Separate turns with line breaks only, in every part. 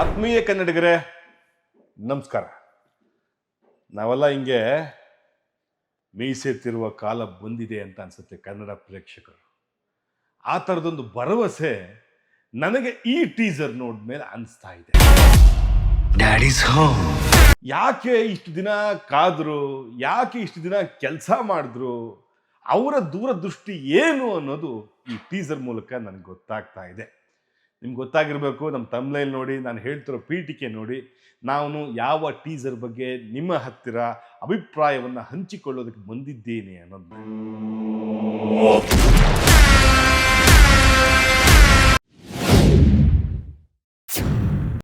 ಆತ್ಮೀಯ ಕನ್ನಡಿಗರೇ ನಮಸ್ಕಾರ. ನಾವೆಲ್ಲ ಹಿಂಗೆ ಮೀಸೆತ್ತಿರುವ ಕಾಲ ಬಂದಿದೆ ಅಂತ ಅನ್ಸುತ್ತೆ ಕನ್ನಡ ಪ್ರೇಕ್ಷಕರು. ಆ ಥರದೊಂದು ಭರವಸೆ ನನಗೆ ಈ ಟೀಸರ್ ನೋಡ್ಮೇಲೆ ಅನಿಸ್ತಾ ಇದೆ. ಯಾಕೆ ಇಷ್ಟು ದಿನ ಕಾದ್ರು ಯಾಕೆ ಇಷ್ಟು ದಿನ ಕೆಲಸ ಮಾಡಿದ್ರು ಅವರ ದೂರದೃಷ್ಟಿ ಏನು ಅನ್ನೋದು ಈ ಟೀಸರ್ ಮೂಲಕ ನನಗೆ ಗೊತ್ತಾಗ್ತಾ ಇದೆ. ನಿಮ್ಗೆ ಗೊತ್ತಾಗಿರಬೇಕು, ನಮ್ಮ ತಮ್ಲೈಲ್ ನೋಡಿ, ನಾನು ಹೇಳ್ತಿರೋ ಪೀಠಿಕೆ ನೋಡಿ, ನಾನು ಯಾವ ಟೀಸರ್ ಬಗ್ಗೆ ನಿಮ್ಮ ಹತ್ತಿರ ಅಭಿಪ್ರಾಯವನ್ನು ಹಂಚಿಕೊಳ್ಳೋದಕ್ಕೆ ಬಂದಿದ್ದೇನೆ ಅನ್ನೋದು.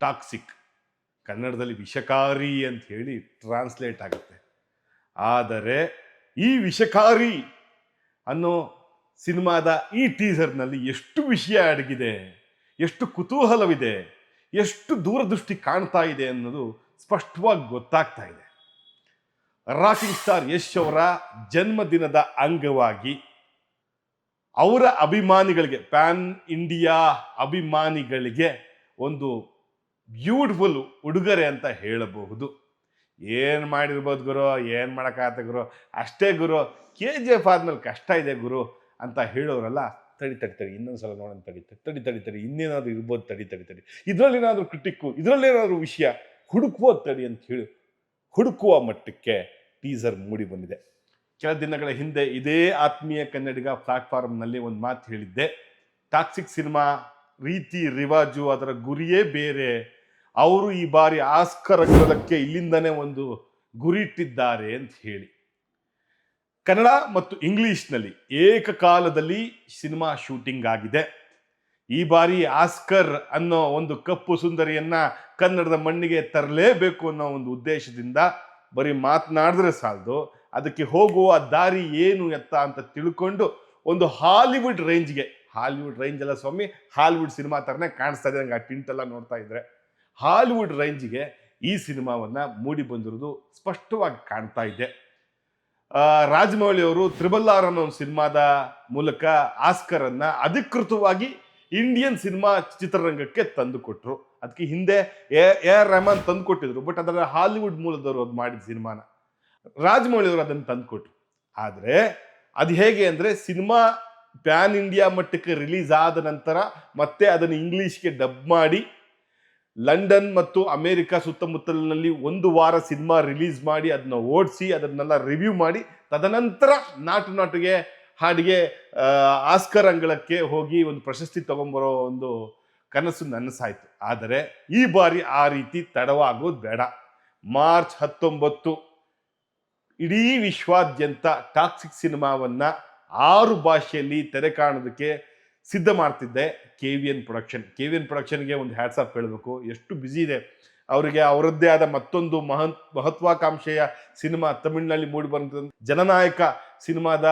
ಟಾಕ್ಸಿಕ್ ಕನ್ನಡದಲ್ಲಿ ವಿಷಕಾರಿ ಅಂತ ಹೇಳಿ ಟ್ರಾನ್ಸ್ಲೇಟ್ ಆಗುತ್ತೆ. ಆದರೆ ಈ ವಿಷಕಾರಿ ಅನ್ನೋ ಸಿನಿಮಾದ ಈ ಟೀಸರ್ನಲ್ಲಿ ಎಷ್ಟು ವಿಷಯ ಅಡಗಿದೆ? ಎಷ್ಟು ಕುತೂಹಲವಿದೆ, ಎಷ್ಟು ದೂರದೃಷ್ಟಿ ಕಾಣ್ತಾ ಇದೆ ಅನ್ನೋದು ಸ್ಪಷ್ಟವಾಗಿ ಗೊತ್ತಾಗ್ತಾ ಇದೆ. ರಾಕಿಂಗ್ ಸ್ಟಾರ್ ಯಶ್ ಅವರ ಜನ್ಮದಿನದ ಅಂಗವಾಗಿ ಅವರ ಅಭಿಮಾನಿಗಳಿಗೆ ಪ್ಯಾನ್ ಇಂಡಿಯಾ ಅಭಿಮಾನಿಗಳಿಗೆ ಒಂದು ಬ್ಯೂಟಿಫುಲ್ ಉಡುಗೊರೆ ಅಂತ ಹೇಳಬಹುದು. ಏನು ಮಾಡಿರ್ಬೋದು ಗುರು, ಏನು ಮಾಡೋಕ್ಕಾಗತ್ತೆ ಗುರು? ಅಷ್ಟೇ ಗುರು ಕೆ ಜಿ ಎಫ್ ಆದ್ಮೇಲೆ ಕಷ್ಟ ಇದೆ ಗುರು ಅಂತ ಹೇಳೋರಲ್ಲ ತಡಿ ತಡಿ ತಡಿ, ಇನ್ನೊಂದು ಸಲ ನೋಡೋಣ ತಡಿ ತಡಿ ತಡಿ ತಡಿ ಇನ್ನೇನಾದರೂ ಇರ್ಬೋದು ತಡಿ ತಡಿ ತಡಿ. ಇದರಲ್ಲೇನಾದರೂ ಕ್ರಿಟಿಕ್ಕು, ಇದರಲ್ಲೇನಾದರೂ ವಿಷಯ, ಹುಡುಕುವ ತಡಿ ಅಂತ ಹೇಳಿ. ಹುಡುಕುವ ಮಟ್ಟಕ್ಕೆ ಟೀಸರ್ ಮೂಡಿ ಬಂದಿದೆ. ಕೆಲ ದಿನಗಳ ಹಿಂದೆ ಇದೇ ಆತ್ಮೀಯ ಕನ್ನಡಿಗ ಪ್ಲಾಟ್ಫಾರ್ಮ್ನಲ್ಲಿ ಒಂದು ಮಾತು ಹೇಳಿದ್ದೆ. ಟಾಕ್ಸಿಕ್ ಸಿನಿಮಾ, ರೀತಿ, ರಿವಾಜು ಅದರ ಗುರಿಯೇ ಬೇರೆ. ಅವರು ಈ ಬಾರಿ ಆಸ್ಕರ್ ಇಲ್ಲಿಂದನೇ ಒಂದು ಗುರಿ ಇಟ್ಟಿದ್ದಾರೆ ಅಂತ ಹೇಳಿ. ಕನ್ನಡ ಮತ್ತು ಇಂಗ್ಲಿಷ್ನಲ್ಲಿ ಏಕಕಾಲದಲ್ಲಿ ಸಿನಿಮಾ ಶೂಟಿಂಗ್ ಆಗಿದೆ. ಈ ಬಾರಿ ಆಸ್ಕರ್ ಅನ್ನೋ ಒಂದು ಕಪ್ಪು ಸುಂದರಿಯನ್ನ ಕನ್ನಡದ ಮಣ್ಣಿಗೆ ತರಲೇಬೇಕು ಅನ್ನೋ ಒಂದು ಉದ್ದೇಶದಿಂದ ಬರೀ ಮಾತನಾಡಿದ್ರೆ ಸಾಲದು. ಅದಕ್ಕೆ ಹೋಗುವ ದಾರಿ ಏನು ಎತ್ತ ಅಂತ ತಿಳ್ಕೊಂಡು ಒಂದು ಹಾಲಿವುಡ್ ರೇಂಜ್ಗೆ, ಹಾಲಿವುಡ್ ರೇಂಜ್ ಅಲ್ಲ ಸ್ವಾಮಿ, ಹಾಲಿವುಡ್ ಸಿನಿಮಾ ಥರನೇ ಕಾಣಿಸ್ತಾ ಇದೆ. ನಂಗೆ ಆ ಟಿಂಟ್ ಎಲ್ಲ ನೋಡ್ತಾ ಇದ್ರೆ. ಹಾಲಿವುಡ್ ರೇಂಜ್ಗೆ ಈ ಸಿನಿಮಾವನ್ನ ಮೂಡಿ ಬಂದಿರೋದು ಸ್ಪಷ್ಟವಾಗಿ ಕಾಣ್ತಾ ಇದೆ. ರಾಜಮೌಳಿ ಅವರು ತ್ರಿಬಲ್ ಆರ್ ಅನ್ನೋ ಒಂದು ಸಿನಿಮಾದ ಮೂಲಕ ಆಸ್ಕರ್ ಅನ್ನ ಅಧಿಕೃತವಾಗಿ ಇಂಡಿಯನ್ ಸಿನಿಮಾ ಚಿತ್ರರಂಗಕ್ಕೆ ತಂದು ಕೊಟ್ರು ಅದಕ್ಕೆ ಹಿಂದೆ ಎ ಆರ್ ರೆಹಮಾನ್ ತಂದು ಕೊಟ್ಟಿದ್ರು ಬಟ್ ಅದರ ಹಾಲಿವುಡ್ ಮೂಲದವರು ಅದು ಮಾಡಿದ ಸಿನಿಮಾನ. ರಾಜಮೌಳಿ ಅವರು ಅದನ್ನು ತಂದು ಕೊಟ್ರು ಆದರೆ ಅದು ಹೇಗೆ ಅಂದರೆ ಸಿನಿಮಾ ಪ್ಯಾನ್ ಇಂಡಿಯಾ ಮಟ್ಟಕ್ಕೆ ರಿಲೀಸ್ ಆದ ನಂತರ ಮತ್ತೆ ಅದನ್ನು ಇಂಗ್ಲೀಷ್ಗೆ ಡಬ್ ಮಾಡಿ ಲಂಡನ್ ಮತ್ತು ಅಮೇರಿಕಾ ಸುತ್ತಮುತ್ತಲಿನಲ್ಲಿ ಒಂದು ವಾರ ಸಿನಿಮಾ ರಿಲೀಸ್ ಮಾಡಿ ಅದನ್ನ ಓಡಿಸಿ ಅದನ್ನೆಲ್ಲ ರಿವ್ಯೂ ಮಾಡಿ ತದನಂತರ ನಾಟು ನಾಟುಗೆ ಹಾಡಿಗೆ ಆಸ್ಕರ್ ಅಂಗಳಕ್ಕೆ ಹೋಗಿ ಒಂದು ಪ್ರಶಸ್ತಿ ತಗೊಂಬರೋ ಒಂದು ಕನಸು ನನಸಾಯ್ತು ಆದರೆ ಈ ಬಾರಿ ಆ ರೀತಿ ತಡವಾಗೋದು ಬೇಡ. ಮಾರ್ಚ್ ಹತ್ತೊಂಬತ್ತು ಇಡೀ ವಿಶ್ವಾದ್ಯಂತ ಟಾಕ್ಸಿಕ್ ಸಿನಿಮಾವನ್ನ ಆರು ಭಾಷೆಯಲ್ಲಿ ತೆರೆ ಕಾಣೋದಕ್ಕೆ ಸಿದ್ಧ ಮಾಡ್ತಿದ್ದೆ K V N production K V N ಪ್ರೊಡಕ್ಷನ್ಗೆ ಒಂದು ಹ್ಯಾಟ್ಸ್ ಆಫ್ ಹೇಳಬೇಕು. ಎಷ್ಟು ಬ್ಯುಸಿ ಇದೆ. ಅವರಿಗೆ ಅವರದ್ದೇ ಆದ ಮತ್ತೊಂದು ಮಹನ್ ಮಹತ್ವಾಕಾಂಕ್ಷೆಯ ಸಿನಿಮಾ ತಮಿಳಿನಲ್ಲಿ ಮೂಡಿ ಬಂದ ಜನನಾಯಕ ಸಿನಿಮಾದ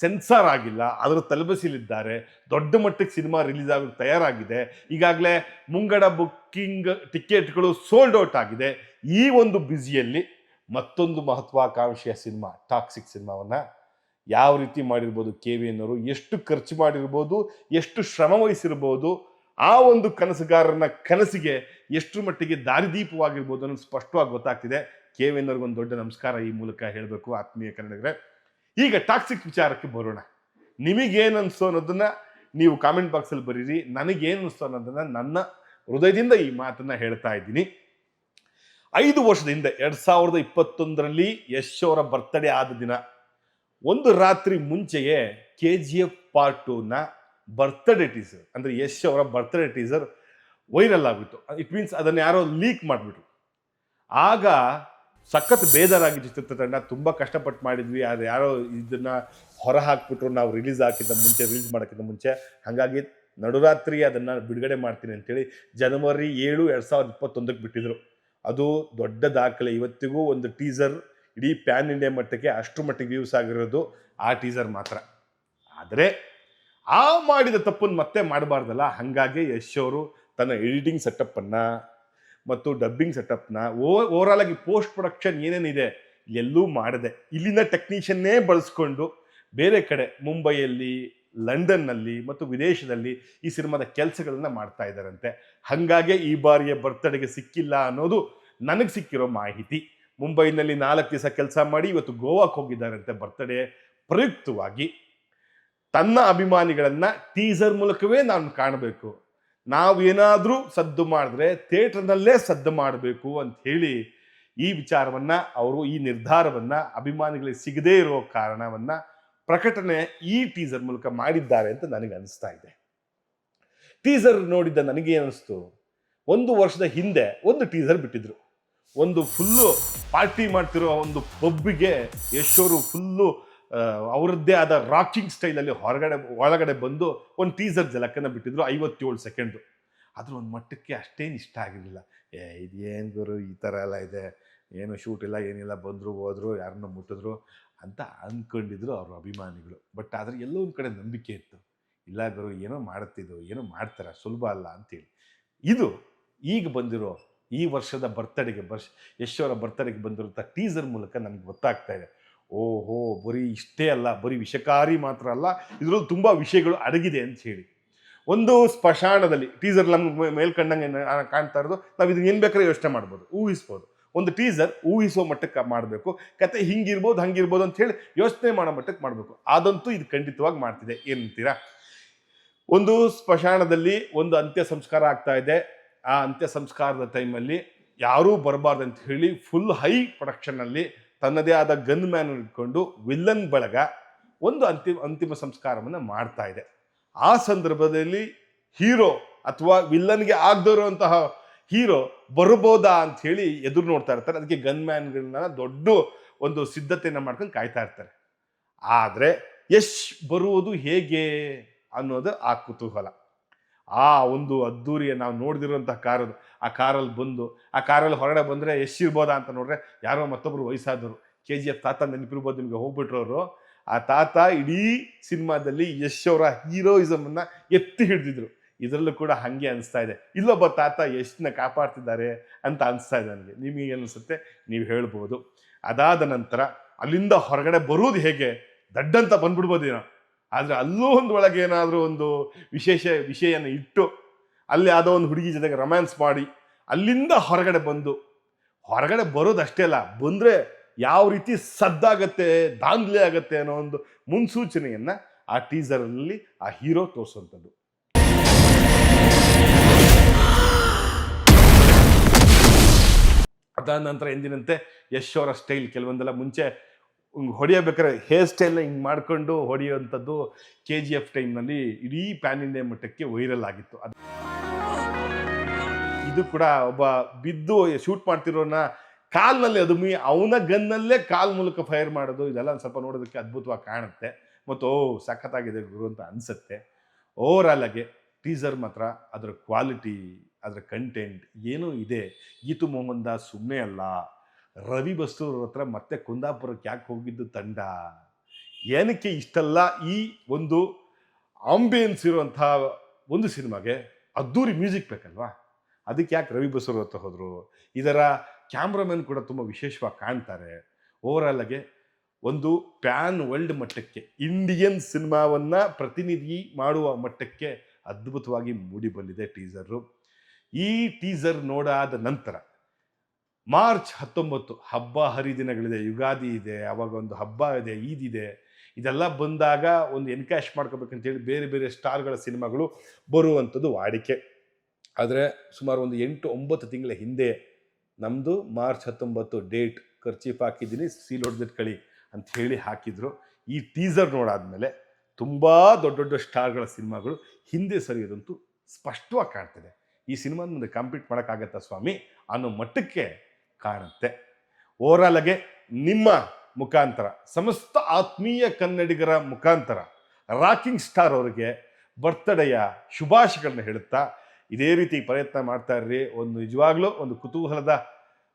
ಸೆನ್ಸಾರ್ ಆಗಿಲ್ಲ. ಅದರ ತಲುಪಿಸಲಿದ್ದಾರೆ ದೊಡ್ಡ ಮಟ್ಟಕ್ಕೆ ಸಿನಿಮಾ ರಿಲೀಸ್ ಆಗಲು ತಯಾರಾಗಿದೆ. ಈಗಾಗಲೇ ಮುಂಗಡ ಬುಕ್ಕಿಂಗ್ ಟಿಕೆಟ್ಗಳು ಸೋಲ್ಡ್ ಔಟ್ ಆಗಿದೆ. ಈ ಒಂದು ಬ್ಯುಸಿಯಲ್ಲಿ ಮತ್ತೊಂದು ಮಹತ್ವಾಕಾಂಕ್ಷೆಯ ಸಿನಿಮಾ ಟಾಕ್ಸಿಕ್ ಸಿನಿಮಾವನ್ನ ಯಾವ ರೀತಿ ಮಾಡಿರ್ಬೋದು ಕೆ ವಿ ಎಷ್ಟು ಖರ್ಚು ಮಾಡಿರ್ಬೋದು, ಎಷ್ಟು ಶ್ರಮ ವಹಿಸಿರ್ಬೋದು, ಆ ಒಂದು ಕನಸುಗಾರನ ಕನಸಿಗೆ ಎಷ್ಟು ಮಟ್ಟಿಗೆ ದಾರಿದೀಪವಾಗಿರ್ಬೋದು ಅನ್ನೋದು ಸ್ಪಷ್ಟವಾಗಿ ಗೊತ್ತಾಗ್ತಿದೆ. ಕೆ ವಿ ಒಂದು ದೊಡ್ಡ ನಮಸ್ಕಾರ ಈ ಮೂಲಕ ಹೇಳಬೇಕು ಆತ್ಮೀಯ ಕನ್ನಡಿಗರೇ. ಈಗ ಟಾಕ್ಸಿಕ್ ವಿಚಾರಕ್ಕೆ ಬರೋಣ. ನಿಮಗೇನು ಅನಿಸೋ ಅನ್ನೋದನ್ನ ನೀವು ಕಾಮೆಂಟ್ ಬಾಕ್ಸಲ್ಲಿ ಬರೀರಿ. ನನಗೇನು ಅನಿಸ್ತು ಅನ್ನೋದನ್ನ ನನ್ನ ಹೃದಯದಿಂದ ಈ ಮಾತನ್ನ ಹೇಳ್ತಾ ಇದ್ದೀನಿ. ಐದು ವರ್ಷದ ಹಿಂದೆ ಎರಡ್ ಸಾವಿರದ ಇಪ್ಪತ್ತೊಂದರಲ್ಲಿ ಯಶ್ ಅವರ ಬರ್ತ್ಡೇ ಆದ ದಿನ. ಒಂದು ರಾತ್ರಿ ಮುಂಚೆಯೇ ಕೆ ಜಿ ಎಫ್ ಪಾರ್ಟ್ ಟೂನ ಬರ್ತ್ಡೇ ಟೀಸರ್ ಅಂದ್ರೆ ಯಶ್ ಅವರ ಬರ್ತ್ಡೇ ಟೀಸರ್ ವೈರಲ್ ಆಗಿತ್ತು ಇಟ್ ಮೀನ್ಸ್ ಅದನ್ನ ಯಾರೋ ಲೀಕ್ ಮಾಡಿಬಿಟ್ರು. ಆಗ ಸಖತ್ ಬೇಜಾರಾಗಿ ಚಿತ್ರತಂಡ, ತುಂಬಾ ಕಷ್ಟಪಟ್ಟು ಮಾಡಿದ್ವಿ, ಆದ್ರೆ ಯಾರೋ ಇದನ್ನ ಹೊರ ಹಾಕ್ಬಿಟ್ರು ನಾವು ರಿಲೀಸ್ ಹಾಕಿದ್ದ ಮುಂಚೆ ರಿಲೀಸ್ ಮಾಡೋಕ್ಕಿಂತ ಮುಂಚೆ. ಹಾಗಾಗಿ ನಡುರಾತ್ರಿ ಅದನ್ನ ಬಿಡುಗಡೆ ಮಾಡ್ತೀನಿ ಅಂತೇಳಿ ಜನವರಿ ಏಳು ಎರಡ್ ಸಾವಿರದ ಇಪ್ಪತ್ತೊಂದಕ್ಕೆ ಬಿಟ್ಟಿದ್ರು. ಅದು ದೊಡ್ಡ ದಾಖಲೆ. ಇವತ್ತಿಗೂ ಒಂದು ಟೀಸರ್ ಇಡೀ ಪ್ಯಾನ್ ಇಂಡಿಯಾ ಮಟ್ಟಕ್ಕೆ ಅಷ್ಟು ಮಟ್ಟಿಗೆ ವ್ಯೂಸ್ ಆಗಿರೋದು ಆ ಟೀಸರ್ ಮಾತ್ರ. ಆದರೆ ಆ ಮಾಡಿದ ತಪ್ಪನ್ನು ಮತ್ತೆ ಮಾಡಬಾರ್ದಲ್ಲ? ಹಾಗಾಗಿ ಯಶ್ ಅವರು ತನ್ನ ಎಡಿಟಿಂಗ್ ಸೆಟಪ್ಪನ್ನು ಮತ್ತು ಡಬ್ಬಿಂಗ್ ಸೆಟಪ್ನ ಓವರಾಲ್ ಆಗಿ ಪೋಸ್ಟ್ ಪ್ರೊಡಕ್ಷನ್ ಏನೇನಿದೆ ಎಲ್ಲೂ ಮಾಡದೆ ಇಲ್ಲಿನ ಟೆಕ್ನಿಷಿಯನ್ನೇ ಬಳಸ್ಕೊಂಡು ಬೇರೆ ಕಡೆ ಮುಂಬೈಯಲ್ಲಿ, ಲಂಡನ್ನಲ್ಲಿ ಮತ್ತು ವಿದೇಶದಲ್ಲಿ ಈ ಸಿನಿಮಾದ ಕೆಲಸಗಳನ್ನ ಮಾಡ್ತಾ ಇದ್ದಾರಂತೆ. ಹಾಗಾಗಿ ಈ ಬಾರಿಯ ಬರ್ತಡೆಗೆ ಸಿಕ್ಕಿಲ್ಲ ಅನ್ನೋದು ನನಗೆ ಸಿಕ್ಕಿರೋ ಮಾಹಿತಿ. ಮುಂಬೈನಲ್ಲಿ ನಾಲ್ಕು ದಿವಸ ಕೆಲಸ ಮಾಡಿ ಇವತ್ತು ಗೋವಾಕ್ಕೆ ಹೋಗಿದ್ದಾರಂತೆ ಬರ್ತಡೇ ಪ್ರಯುಕ್ತವಾಗಿ. ತನ್ನ ಅಭಿಮಾನಿಗಳನ್ನ ಟೀಸರ್ ಮೂಲಕವೇ ನಾನು ಕಾಣಬೇಕು. ನಾವೇನಾದರೂ ಸದ್ದು ಮಾಡಿದ್ರೆ ಥಿಯೇಟರ್ನಲ್ಲೇ ಸದ್ದು ಮಾಡಬೇಕು ಅಂತ ಹೇಳಿ ಈ ವಿಚಾರವನ್ನ, ಅವರು ಈ ನಿರ್ಧಾರವನ್ನ ಅಭಿಮಾನಿಗಳಿಗೆ ಸಿಗದೇ ಇರೋ ಕಾರಣವನ್ನ ಪ್ರಕಟಣೆ ಈ ಟೀಸರ್ ಮೂಲಕ ಮಾಡಿದ್ದಾರೆ ಅಂತ ನನಗೆ ಅನಿಸ್ತಾ ಇದೆ. ಟೀಸರ್ ನೋಡಿದ್ದ ನನಗೆ ಅನಿಸ್ತು? ಒಂದು ವರ್ಷದ ಹಿಂದೆ ಒಂದು ಟೀಸರ್ ಬಿಟ್ಟಿದ್ರು. ಒಂದು ಫುಲ್ಲು ಪಾರ್ಟಿ ಮಾಡ್ತಿರೋ ಒಂದು ಪಬ್ಬಿಗೆ ಯಶೋರು ಫುಲ್ಲು ಅವರದ್ದೇ ಆದ ರಾಕಿಂಗ್ ಸ್ಟೈಲಲ್ಲಿ ಹೊರಗಡೆ, ಒಳಗಡೆ ಬಂದು ಒಂದು ಟೀಸರ್ ಜಲಕ್ಕನ್ನು ಬಿಟ್ಟಿದ್ರು ಐವತ್ತೇಳು ಸೆಕೆಂಡು. ಆದರೂ ಒಂದು ಮಟ್ಟಕ್ಕೆ ಅಷ್ಟೇನು ಇಷ್ಟ ಆಗಿರಲಿಲ್ಲ. ಏ ಇದೇನು ಗುರು, ಈ ಥರ ಎಲ್ಲ ಇದೆ. ಏನು ಶೂಟ್ ಇಲ್ಲ, ಏನಿಲ್ಲ, ಬಂದರು, ಹೋದರು, ಯಾರನ್ನ ಮುಟ್ಟಿದ್ರು ಅಂತ ಅಂದ್ಕೊಂಡಿದ್ರು ಅವರು ಅಭಿಮಾನಿಗಳು. ಬಟ್ ಆದರೆ ಎಲ್ಲೋ ಒಂದು ಕಡೆ ನಂಬಿಕೆ ಇತ್ತು. ಇಲ್ಲ ಗುರು, ಏನೋ ಮಾಡುತ್ತಿದ್ದು ಏನೋ ಮಾಡ್ತಾರೆ, ಸುಲಭ ಅಲ್ಲ ಅಂತೇಳಿ ಇದು ಈಗ ಬಂದಿರೋ ಈ ವರ್ಷದ ಬರ್ತಡೆಗೆ ಬರ್ಷ ಯಶ್ವರ ಬರ್ತಡೆಗೆ ಬಂದಿರುವಂಥ ಟೀಸರ್ ಮೂಲಕ ನಮ್ಗೆ ಗೊತ್ತಾಗ್ತಾ ಇದೆ. ಓಹೋ, ಬರೀ ಇಷ್ಟೇ ಅಲ್ಲ, ಬರೀ ವಿಷಕಾರಿ ಮಾತ್ರ ಅಲ್ಲ, ಇದರಲ್ಲಿ ತುಂಬ ವಿಷಯಗಳು ಅಡಗಿದೆ ಅಂತ ಹೇಳಿ. ಒಂದು ಸ್ಮಶಾನದಲ್ಲಿ ಟೀಸರ್ ನಮ್ಗೆ ಮೇಲ್ಕಂಡಂಗೆ ಕಾಣ್ತಾ ಇರೋದು, ನಾವು ಇದನ್ನ ಏನು ಬೇಕಾದ್ರೆ ಯೋಚನೆ ಮಾಡ್ಬೋದು, ಊಹಿಸ್ಬೋದು. ಒಂದು ಟೀಸರ್ ಊಹಿಸೋ ಮಟ್ಟಕ್ಕೆ ಮಾಡಬೇಕು, ಕತೆ ಹಿಂಗಿರ್ಬೋದು, ಹಂಗಿರ್ಬೋದು ಅಂತ ಹೇಳಿ ಯೋಚನೆ ಮಾಡೋ ಮಟ್ಟಕ್ಕೆ ಮಾಡಬೇಕು. ಅದಂತೂ ಇದು ಖಂಡಿತವಾಗಿ ಮಾಡ್ತಿದೆ. ಏನಂತೀರಾ? ಒಂದು ಸ್ಮಶಾನದಲ್ಲಿ ಒಂದು ಅಂತ್ಯ ಸಂಸ್ಕಾರ ಆಗ್ತಾ ಇದೆ. ಆ ಅಂತ್ಯ ಸಂಸ್ಕಾರದ ಟೈಮಲ್ಲಿ ಯಾರೂ ಬರಬಾರ್ದು ಅಂತ ಹೇಳಿ ಫುಲ್ ಹೈ ಪ್ರೊಡಕ್ಷನಲ್ಲಿ ತನ್ನದೇ ಆದ ಗನ್ ಮ್ಯಾನ್ ಇಟ್ಕೊಂಡು ವಿಲ್ಲನ್ ಬಳಗ ಒಂದು ಅಂತಿಮ ಅಂತಿಮ ಸಂಸ್ಕಾರವನ್ನು ಮಾಡ್ತಾ ಇದೆ. ಆ ಸಂದರ್ಭದಲ್ಲಿ ಹೀರೋ ಅಥವಾ ವಿಲ್ಲನ್ಗೆ ಆಗದೇ ಇರುವಂತಹ ಹೀರೋ ಬರಬಹುದಾ ಅಂತ ಹೇಳಿ ಎದುರು ನೋಡ್ತಾ ಇರ್ತಾರೆ. ಅದಕ್ಕೆ ಗನ್ ಮ್ಯಾನ್ಗಳನ್ನ ದೊಡ್ಡ ಒಂದು ಸಿದ್ಧತೆಯನ್ನು ಮಾಡ್ಕೊಂಡು ಕಾಯ್ತಾ ಇರ್ತಾರೆ. ಆದರೆ ಯಶ್ ಬರುವುದು ಹೇಗೆ ಅನ್ನೋದು ಆ ಕುತೂಹಲ. ಆ ಒಂದು ಅದ್ದೂರಿಯ ನಾವು ನೋಡ್ದಿರುವಂಥ ಕಾರದು, ಆ ಕಾರಲ್ಲಿ ಬಂದು, ಆ ಕಾರಲ್ಲಿ ಹೊರಗಡೆ ಬಂದರೆ ಯಶ್ ಇರ್ಬೋದಾ ಅಂತ ನೋಡ್ರೆ ಯಾರೋ ಮತ್ತೊಬ್ಬರು ವಯಸ್ಸಾದವರು ಕೆ ಜಿ ಎಫ್ ತಾತ ನೆನಪಿರ್ಬೋದು ನಿಮಗೆ ಹೋಗ್ಬಿಟ್ರು ಅವರು ಆ ತಾತ ಇಡೀ ಸಿನಿಮಾದಲ್ಲಿ ಯಶ್ ಅವರ ಹೀರೋಯಿಸಮನ್ನು ಎತ್ತಿ ಹಿಡಿದಿದ್ರು. ಇದರಲ್ಲೂ ಕೂಡ ಹಾಗೆ ಅನಿಸ್ತಾ ಇದೆ. ಇಲ್ಲೊಬ್ಬ ತಾತ ಯಶ್ನ ಕಾಪಾಡ್ತಿದ್ದಾರೆ ಅಂತ ಅನಿಸ್ತಾ ಇದೆ ನನಗೆ. ನಿಮಗೆ ಅನಿಸುತ್ತೆ ನೀವು ಹೇಳ್ಬೋದು. ಅದಾದ ನಂತರ ಅಲ್ಲಿಂದ ಹೊರಗಡೆ ಬರುವುದು ಹೇಗೆ? ದಡ್ಡಂತ ಬಂದ್ಬಿಡ್ಬೋದೇನೋ ಆದರೆ ಅಲ್ಲೂ ಒಂದು ಒಳಗೆ ಏನಾದರೂ ಒಂದು ವಿಶೇಷ ವಿಷಯನ ಇಟ್ಟು ಅಲ್ಲಿ ಯಾವುದೋ ಒಂದು ಹುಡುಗಿ ಜೊತೆಗೆ ರೊಮ್ಯಾನ್ಸ್ ಮಾಡಿ ಅಲ್ಲಿಂದ ಹೊರಗಡೆ ಬಂದು, ಹೊರಗಡೆ ಬರೋದಷ್ಟೇ ಅಲ್ಲ, ಬಂದರೆ ಯಾವ ರೀತಿ ಸದ್ದಾಗತ್ತೆ ದಾಂಧಲೆ ಆಗತ್ತೆ ಅನ್ನೋ ಒಂದು ಮುನ್ಸೂಚನೆಯನ್ನು ಆ ಟೀಸರಲ್ಲಿ ಆ ಹೀರೋ ತೋರಿಸುವಂಥದ್ದು ಅದಾದ ನಂತರ ಎಂದಿನಂತೆ ಯಶ್ ಅವರ ಸ್ಟೈಲ್ ಕೆಲವೊಂದೆಲ್ಲ ಮುಂಚೆ ಹೊಡೆಯಬೇಕಾದ್ರೆ ಹೇರ್ ಸ್ಟೈಲ್ನ ಹಿಂಗೆ ಮಾಡ್ಕೊಂಡು ಹೊಡೆಯುವಂಥದ್ದು ಕೆ ಜಿ ಎಫ್ ಟೈಮ್ನಲ್ಲಿ ಇಡೀ ಪ್ಯಾನ್ ಇಂಡಿಯಾ ಮಟ್ಟಕ್ಕೆ ವೈರಲ್ ಆಗಿತ್ತು. ಅದು ಇದು ಕೂಡ ಒಬ್ಬ ಬಿದ್ದು ಶೂಟ್ ಮಾಡ್ತಿರೋನ ಕಾಲ್ನಲ್ಲಿ ಅದುಮಿ ಅವನ ಗನ್ನಲ್ಲೇ ಕಾಲ್ ಮೂಲಕ ಫೈರ್ ಮಾಡೋದು, ಇದೆಲ್ಲ ಸ್ವಲ್ಪ ನೋಡೋದಕ್ಕೆ ಅದ್ಭುತವಾಗಿ ಕಾಣುತ್ತೆ. ಮತ್ತು ಓ, ಸಖತ್ತಾಗಿದೆ ಗುರು ಅಂತ ಅನಿಸುತ್ತೆ. ಓವರಾಲ್ ಆಗಿ ಟೀಸರ್ ಮಾತ್ರ ಅದರ ಕ್ವಾಲಿಟಿ ಅದರ ಕಂಟೆಂಟ್ ಏನೂ ಇದೆ. ಗೀತು ಮೊಹಮ್ಮದ್ ಸುಮ್ಮನೆ ಅಲ್ಲ. ರವಿ ಬಸ್ತೂರ್ ಹತ್ರ ಮತ್ತೆ ಕುಂದಾಪುರಕ್ಕೆ ಯಾಕೆ ಹೋಗಿದ್ದು ತಂಡ? ಏನಕ್ಕೆ ಇಷ್ಟೆಲ್ಲ ಈ ಒಂದು ಆಂಬಿಯನ್ಸ್ ಇರುವಂಥ ಒಂದು ಸಿನಿಮಾಗೆ ಅದ್ದೂರಿ ಮ್ಯೂಸಿಕ್ ಬೇಕಲ್ವಾ? ಅದಕ್ಕೆ ಯಾಕೆ ರವಿ ಬಸೂರ್ ಹತ್ರ ಹೋದರು? ಇದರ ಕ್ಯಾಮ್ರಾಮನ್ ಕೂಡ ತುಂಬ ವಿಶೇಷವಾಗಿ ಕಾಣ್ತಾರೆ. ಆಗಿ ಒಂದು ಪ್ಯಾನ್ ವರ್ಲ್ಡ್ ಮಟ್ಟಕ್ಕೆ ಇಂಡಿಯನ್ ಸಿನಿಮಾವನ್ನು ಪ್ರತಿನಿಧಿ ಮಾಡುವ ಮಟ್ಟಕ್ಕೆ ಅದ್ಭುತವಾಗಿ ಮೂಡಿಬಂದಿದೆ ಟೀಸರು ಈ ಟೀಸರ್ ನೋಡಾದ ನಂತರ ಮಾರ್ಚ್ ಹತ್ತೊಂಬತ್ತು ಹಬ್ಬ ಹರಿದಿನಗಳಿದೆ, ಯುಗಾದಿ ಇದೆ, ಅವಾಗ ಒಂದು ಹಬ್ಬ ಇದೆ, ಈದ್ ಇದೆ. ಇದೆಲ್ಲ ಬಂದಾಗ ಒಂದು ಎನ್ಕ್ಯಾಶ್ ಮಾಡ್ಕೋಬೇಕಂತೇಳಿ ಬೇರೆ ಬೇರೆ ಸ್ಟಾರ್ಗಳ ಸಿನಿಮಾಗಳು ಬರುವಂಥದ್ದು ವಾಡಿಕೆ. ಆದರೆ ಸುಮಾರು ಒಂದು ಎಂಟು ಒಂಬತ್ತು ತಿಂಗಳ ಹಿಂದೆ ನಮ್ಮದು ಮಾರ್ಚ್ ಹತ್ತೊಂಬತ್ತು ಡೇಟ್ ಖರ್ಚೀಫ್ ಹಾಕಿದ್ದೀನಿ, ಸೀಲ್ ಹೊಡೆದಿಟ್ಕಳಿ ಅಂತ ಹೇಳಿ ಹಾಕಿದರು. ಈ ಟೀಸರ್ ನೋಡಾದಮೇಲೆ ತುಂಬ ದೊಡ್ಡ ದೊಡ್ಡ ಸ್ಟಾರ್ಗಳ ಸಿನಿಮಾಗಳು ಹಿಂದೆ ಸರಿಯೋದಂತೂ ಸ್ಪಷ್ಟವಾಗಿ ಕಾಣ್ತದೆ. ಈ ಸಿನಿಮಾನ ಮುಂದೆ ಕಂಪ್ಲೀಟ್ ಮಾಡೋಕ್ಕಾಗತ್ತಾ ಸ್ವಾಮಿ? ಅನ್ನೋ ಮಟ್ಟಕ್ಕೆ ಕಾಣುತ್ತೆ. ಓರಲಗೆ ನಿಮ್ಮ ಮುಖಾಂತರ, ಸಮಸ್ತ ಆತ್ಮೀಯ ಕನ್ನಡಿಗರ ಮುಖಾಂತರ ರಾಕಿಂಗ್ ಸ್ಟಾರ್ ಅವರಿಗೆ ಬರ್ತ್ಡೇಯ ಶುಭಾಶಯಗಳನ್ನ ಹೇಳುತ್ತಾ, ಇದೇ ರೀತಿ ಪ್ರಯತ್ನ ಮಾಡ್ತಾ ಇರ್ರಿ. ಒಂದು ನಿಜವಾಗ್ಲೂ ಒಂದು ಕುತೂಹಲದ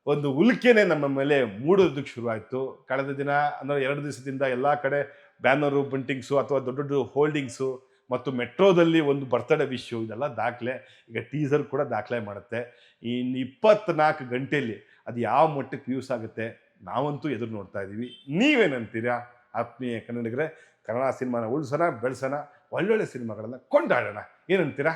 ಒಂದು ಉಲ್ಕೆನೆ ನಮ್ಮ ಮೇಲೆ ಮೂಡೋದಕ್ಕೆ ಶುರುವಾಯಿತು. ಕಳೆದ ದಿನ ಅಂದರೆ ಎರಡು ದಿವಸದಿಂದ ಎಲ್ಲ ಕಡೆ ಬ್ಯಾನರು, ಪ್ರಿಂಟಿಂಗ್ಸು ಅಥವಾ ದೊಡ್ಡ ದೊಡ್ಡ ಹೋಲ್ಡಿಂಗ್ಸು ಮತ್ತು ಮೆಟ್ರೋದಲ್ಲಿ ಒಂದು ಬರ್ತಡೇ ವಿಶ್ಯು ಇದೆಲ್ಲ ದಾಖಲೆ, ಈಗ ಟೀಸರ್ ಕೂಡ ದಾಖಲೆ ಮಾಡುತ್ತೆ. ಇನ್ನು ಇಪ್ಪತ್ನಾಲ್ಕು ಗಂಟೆಯಲ್ಲಿ ಅದು ಯಾವ ಮಟ್ಟಕ್ಕೆ ವ್ಯೂಸ್ ಆಗುತ್ತೆ ನಾವಂತೂ ಎದುರು ನೋಡ್ತಾ ಇದ್ದೀವಿ. ನೀವೇನಂತೀರಾ ಆತ್ಮೀಯ ಕನ್ನಡಿಗರೇ? ಕನ್ನಡ ಸಿನಿಮಾನ ಉಳಿಸೋಣ, ಬೆಳೆಸೋಣ, ಒಳ್ಳೊಳ್ಳೆ ಸಿನಿಮಾಗಳನ್ನು ಕೊಂಡಾಡೋಣ. ಏನಂತೀರಾ?